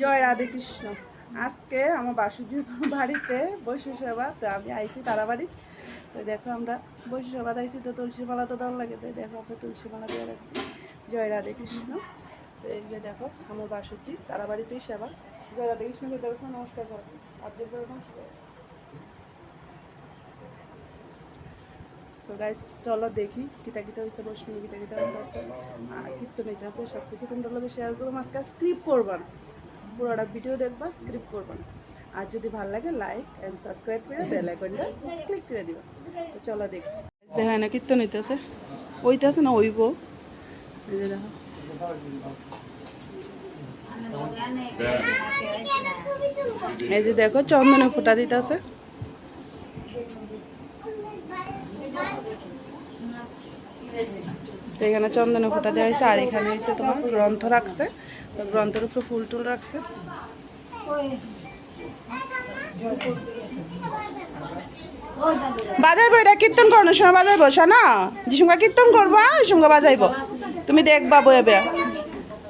জয় রাধে কৃষ্ণ আজকে আমার বাসুজির বাড়িতে বৈশ্য সেবা তো আমি আইছি তারা বাড়ি তো দেখো আমরা বৈশ্য সেবা আইছি, তো তুলসী মালা তো দল লাগে। তো দেখো আমরা তুলসী মালা দিয়ে রাখছি। জয় রাধে কৃষ্ণ তো এই যে দেখো আমার বাসুজি তারা বাড়িতেই সেবা। জয় রাধে কৃষ্ণ খেতে বসে নমস্কার করো। করে নমস্কার। সো গাইস চলো দেখি কিতা কিতা হয়েছে বৈষ্ণবী কিতা কিতা আর কীর্তন আছে সব কিছু তোমরা লোকে শেয়ার করব। আজকে স্ক্রিপ করবা পুরোটা ভিডিও দেখবা স্ক্রিপ করবা না। আর যদি ভালো লাগে লাইক অ্যান্ড সাবস্ক্রাইব করে বেল আইকনটা ক্লিক করে দিবা। তো চলো দেখি। দেখা না, কীর্তন হইতেছে। ওইতেছে না ওইব এই যে দেখো। এই যে দেখো, চন্দনে ফোটা দিতেছে। তো এখানে চন্দনে ফোটা দেওয়া হয়েছে, আর এখানে হয়েছে তোমার গ্রন্থ রাখছে। গ্রন্থের উপরে ফুল টুল রাখছে। বাজাইবো, এটা কীর্তন করানোর সময় বাজাইবো শোনা যে সঙ্গে কীর্তন করব সঙ্গে বাজাইবো। তুমি দেখবা বেয়া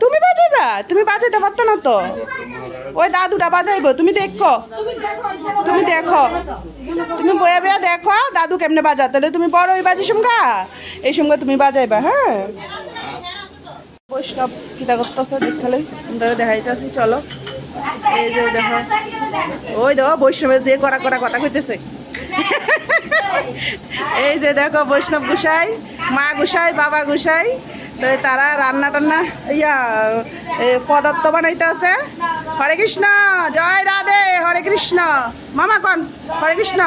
তুমি বাজাইবা? তুমি বাজাইতে পারতো না তো? ওই দাদুটা বাজাইবো, তুমি দেখো। তুমি দেখো। তুমি বয়ে বেয়া দেখো, দাদু কেমনে বাজা তাহলে তুমি বড় ওই বাজি সঙ্গা এই সঙ্গে তুমি বাজাইবা হ্যাঁ? বৈষ্ণব কিতা করতেছে দেখালে আমরা দেখাইতেছি চলো। এই যে দেখো। ওই দেখো, বৈষ্ণবের যে করা করা কথা কইতেছে। এই যে দেখো, বৈষ্ণব গুসাই, মা গুসাই, বাবা গুসাই। তো তারা রান্না টান্না, ইয়া পদার্থ বানাইতে আছে। হরে কৃষ্ণ, জয় রাধে, হরে কৃষ্ণ। মামা কন? হরে কৃষ্ণ।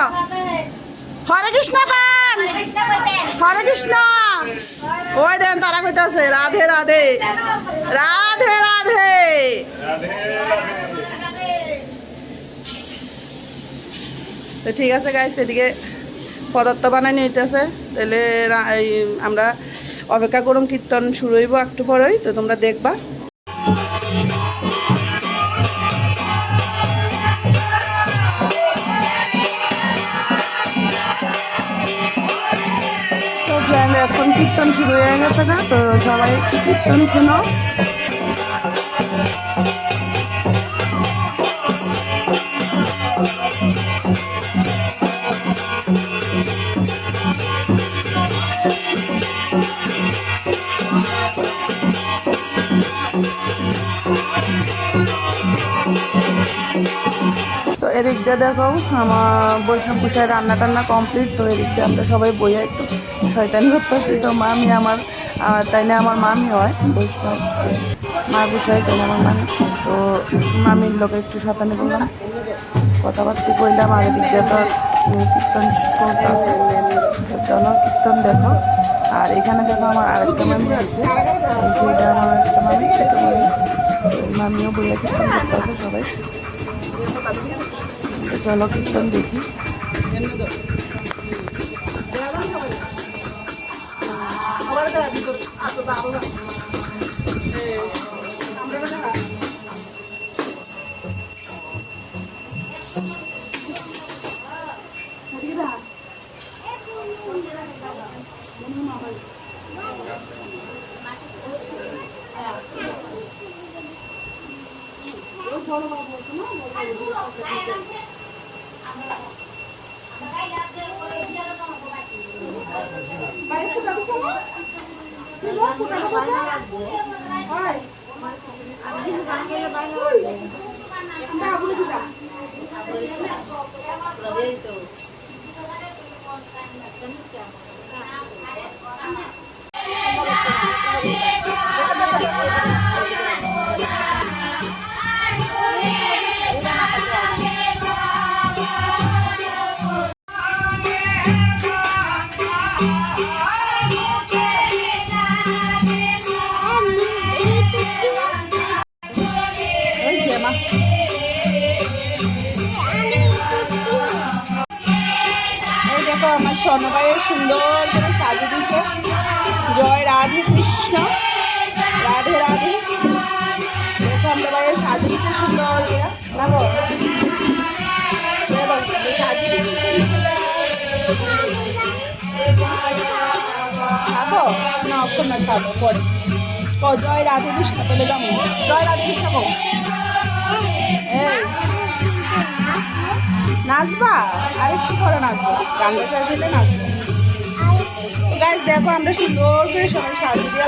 হরে কৃষ্ণ কন? হরে কৃষ্ণ ওই দেন, তারা কইতাছে, রাধে রাধে। রাধে রাধে। তো ঠিক আছে গাইস এদিকে পদার্থ বানাই নিতেছে তাহলে আমরা অপেক্ষা করুন কীর্তন শুরু হইব একটু পরেই, তো তোমরা দেখবা। এখন কীর্তন শুরু হয়ে গেছে না তো সবাই একটু কীর্তন শোনো Thank এদিক দিয়ে দেখো আমার বৈষ্ণব পুষায় রান্না টান্না কমপ্লিট তো এদিক আমরা সবাই বইয়া একটু শয়তানি করতেছি। তো মামি আমার তাই না আমার মামি হয়, বৈষ্ণব মা বুঝাই তাই আমার মামি। তো মামির লোকে একটু শয়তানি করলাম। কথাবার্তা কইলাম আর এদিক তো কীর্তন তো চলো, কীর্তন দেখো। আর এখানে দেখো আমার আরেকটা মামি আছে। এটা আমার একটা মামি, ছোটো মামি। মামিও বইয়া কীর্তন করতে আছে সবাই। তো চলো কীর্তন দেখি ওই দেখো সুন্দর করে সাজিয়ে দিছে জয় রাধে কৃষ্ণ, রাধে রাধে। বাইরে সাজিয়ে দিচ্ছে সুন্দর করে। না জয় রাধে কৃষ্ণ জয় রাধে কৃষ্ণ। নাচবা? আরেকটু করে নাচবো। গানটা সাজিয়ে নাচবো। দেখো আমরা সুন্দর করে সবাই সাজিয়ে দিয়ে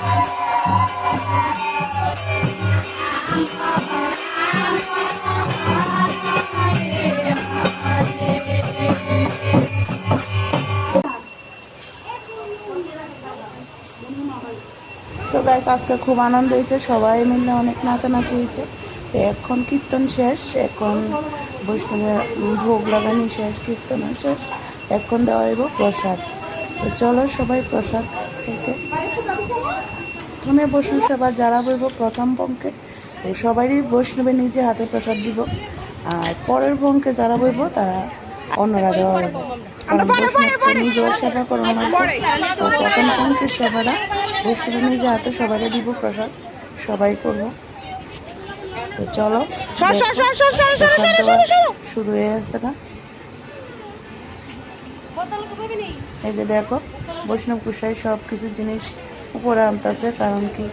সো গাইস আজকে খুব আনন্দ হয়েছে, সবাই মিলে অনেক নাচানাচি হয়েছে। এখন কীর্তন শেষ, এখন বৈষ্ণবের ভোগ লাগানি শেষ কীর্তন শেষ। এখন দেওয়া হইব প্রসাদ। তো চলো সবাই প্রসাদ খেতে। প্রথমে বৈষ্ণব সেবা যারা বইব প্রথম পঙ্কে তো সবারই বৈষ্ণবে নিজে হাতে প্রসাদ দিব। আর পরের পঙ্কে যারা বইব তারা অন্যরা দেওয়া হবে। কারণ বৈষ্ণব তো নিজেও সেবা করো না তো প্রথম পঙ্কের সেবাটা বৈষ্ণবের নিজে হাতে সবাই দিব প্রসাদ সবাই করব। তো চলো প্রসাদ শুরু হয়ে গেছে না এই যে দেখো বৈষ্ণব কুসাই সব কিছু জিনিস উপরে আনতেছে কারণ কি